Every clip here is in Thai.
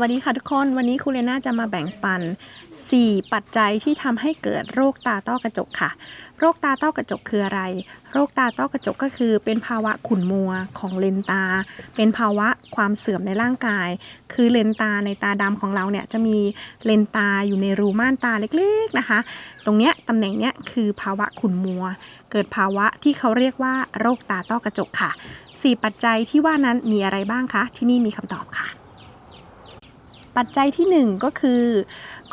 วัสดีค่ะทุกคน วันนี้ครูเลน่าจะมาแบ่งปัน 4 ปัจจัยที่ทำให้เกิดโรคตาต้อกระจกค่ะ โรคตาต้อกระจกคืออะไร โรคตาต้อกระจกก็คือ เป็นภาวะขุ่นมัวของเลนตา เป็นภาวะความเสื่อมในร่างกาย คือเลนตาในตาดำของเราเนี่ยจะมีเลนตาอยู่ในรูม่านตาเล็กๆนะคะ ตรงเนี้ยตำแหน่งเนี้ยคือภาวะขุ่นมัว เกิดภาวะที่เขาเรียกว่า โรคตาต้อกระจกค่ะ 4 ปัจจัยที่ว่านั้นมีอะไรบ้างคะ ที่นี่มีคำตอบค่ะ ปัจจัยที่ 1 ก็คือ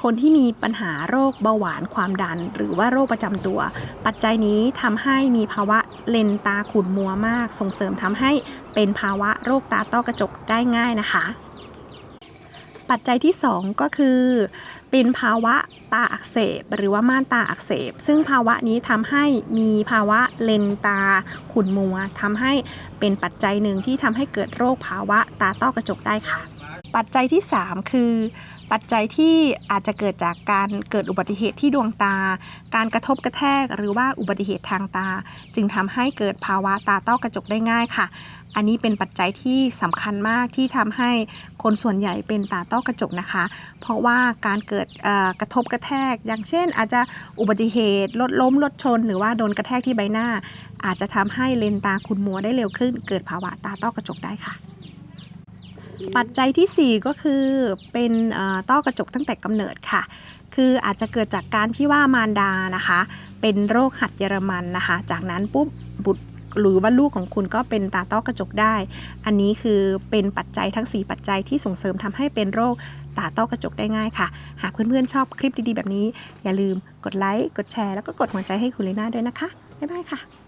คนที่มีปัญหาโรคเบาหวานความดัน หรือว่าโรคประจำตัว ปัจจัยนี้ทำให้มีภาวะเลนตาขุ่นมัวมาก ส่งเสริมทำให้เป็นภาวะโรคตาต้อกระจกได้ง่ายนะคะ ปัจจัยที่ 2 ก็คือ เป็นภาวะตาอักเสบ หรือว่าม่านตาอักเสบ ซึ่งภาวะนี้ทำให้มีภาวะเลนตาขุ่นมัวทำให้เป็นปัจจัยหนึ่งที่ทำให้เกิดโรคภาวะตาต้อกระจกได้ค่ะ ปัจจัยที่ 3 คือ ปัจจัยที่อาจจะเกิดจากการเกิดอุบัติเหตุที่ดวงตา การกระทบกระแทกหรือว่าอุบัติเหตุทางตา จึงทำให้เกิดภาวะตาต้อกระจกได้ง่ายค่ะ อันนี้เป็นปัจจัยที่สำคัญมากที่ทำให้คนส่วนใหญ่เป็นตาต้อกระจกนะคะ เพราะว่าการเกิดกระทบกระแทก อย่างเช่น อาจจะอุบัติเหตุรถล้มรถชน หรือว่าโดนกระแทกที่ใบหน้า อาจจะทำให้เลนตาคุณมัวได้เร็วขึ้น เกิดภาวะตาต้อกระจกได้ค่ะ ปัจจัยทีสี่ 4 ก็คือเป็นต้อกระจกตั้งแต่กำเนิดค่ะ คืออาจจะเกิดจากการที่ว่ามารดานะคะ เป็นโรคหัดเยอรมันนะคะ จากนั้นปุ๊บบุตรหรือว่าลูกของคุณก็เป็นตาต้อกระจกได้ อันนี้คือเป็นปัจจัยทั้ง 4 ปัจจัยที่ส่งเสริมทำให้เป็นโรคตาต้อกระจกได้ง่ายค่ะ หากเพื่อนๆชอบคลิปดีๆแบบนี้ อย่าลืมกดไลค์ กดแชร์ แล้วก็กดหัวใจให้คุณเลน่าด้วยนะคะ บ๊ายบายค่ะ